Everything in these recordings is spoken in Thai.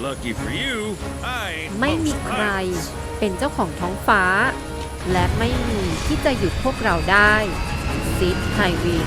Lucky for you, I ain't ไม่มี most ใคร nights. เป็นเจ้าของท้องฟ้า และไม่มีที่จะหยุดพวกเราได้ซิดไฮวิน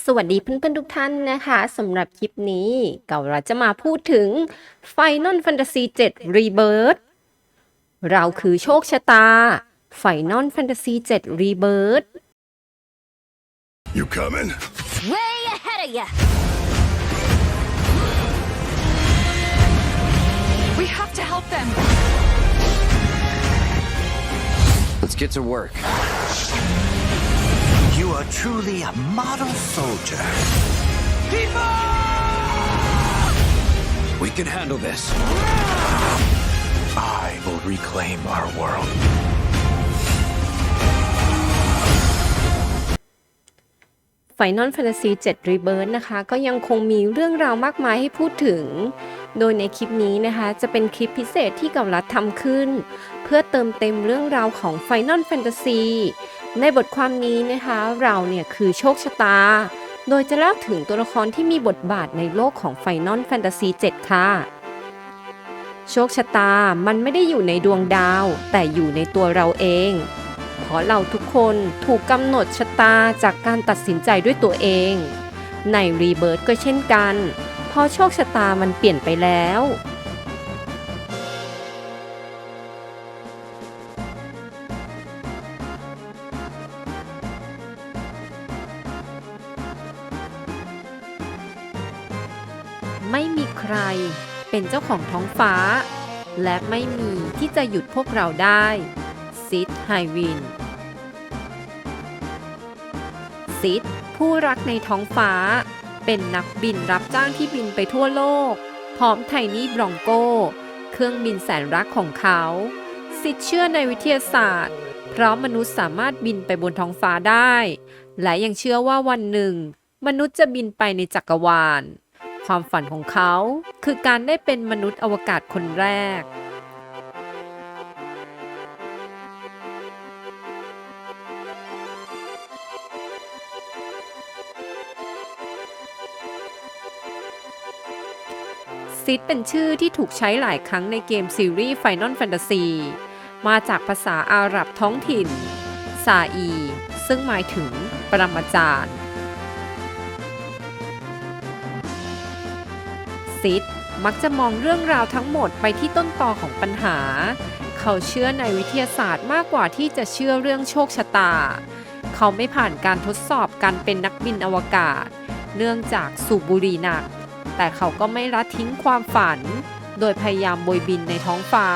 สวัสดีเพื่อนๆทุกท่านนะคะสำหรับคลิปนี้เก่าเราจะมาพูดถึง Final Fantasy 7 Rebirth เราคือโชคชะตา Final Fantasy 7 Rebirth You coming? Way ahead of ya! We have to help them. Let's get to work. You are truly a model soldier. We can handle this. I will reclaim our world. Final Fantasy 7 Rebirth นะคะ ก็ยังคงมีเรื่องราวมากมายให้พูดถึง โดยในคลิปนี้นะคะ จะเป็นคลิปพิเศษที่เกับรัฐทำขึ้น เพื่อเติมเต็มเรื่องราวของ Final Fantasy ในบทความนี้นะคะเราเนี่ยคือโชคชะตา โดยจะเล่าถึงตัวละครที่มีบทบาทในโลกของ Final Fantasy 7ค่ะ โชคชะตามันไม่ได้อยู่ในดวงดาว แต่อยู่ในตัวเราเอง เพราะเราทุกคนถูกกำหนดชะตาจากการตัดสินใจด้วยตัวเอง ในรีเบิร์ g ก็เช่นกันพราะโชคชะตามันเปลี่ยนไปแล้ว ไม่มีใครเป็นเจ้าของท้องฟ้า และไม่มีที่จะหยุดพวกเราได้ซิดไฮวินซิดผู้รักในท้องฟ้า เป็นนักบินรับจ้างที่บินไปทั่วโลก พร้อมไทนี่บรองโก้ เครื่องบินแสนรักของเขาซิดเชื่อในวิทยาศาสตร์ เพราะมนุษย์สามารถบินไปบนท้องฟ้าได้ และยังเชื่อว่าวันหนึ่ง มนุษย์จะบินไปในจักรวาล ความฝันของเขา คือการได้เป็นมนุษย์อวกาศคนแรก ซิดเป็นชื่อที่ถูกใช้หลายครั้งในเกมซีรีส์ Final Fantasy มาจากภาษาอาหรับท้องถิ่น ซาอี ซึ่งหมายถึงปรมาจารย์ ซิดมักจะมองเรื่องราวทั้งหมดไปที่ต้นตอของปัญหา เขาเชื่อในวิทยาศาสตร์มากกว่าที่จะเชื่อเรื่องโชคชะตา เขาไม่ผ่านการทดสอบการเป็นนักบินอวกาศ เนื่องจากสูบบุหรี่หนัก แต่เขาก็ไม่ละทิ้งความฝัน โดยพยายามบยบินในท้องฟ้า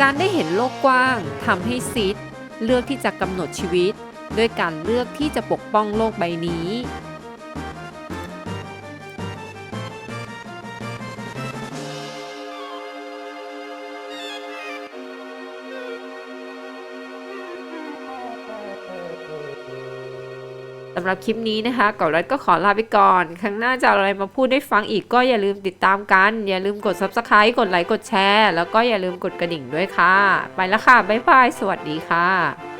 การได้เห็นโลกกว้างทำให้ซิดเลือกที่จะกำหนดชีวิต ด้วยการเลือกที่จะปกป้องโลกใบนี้ำหรับคลิปนี้นะคะก่อนรัดก็ขอลาไปก่อน ครั้งหน้าจะอาอะไรมาพูดได้ฟังอีกก็อย่าลืมติดตามกัน อย่าลืมกด subscribe กดไลค์กดแชร์ แล้วก็อย่าลืมกดกระดิ่งด้วยค่ะ ไปแล้วค่ะ บ๊ายบาย สวัสดีค่ะ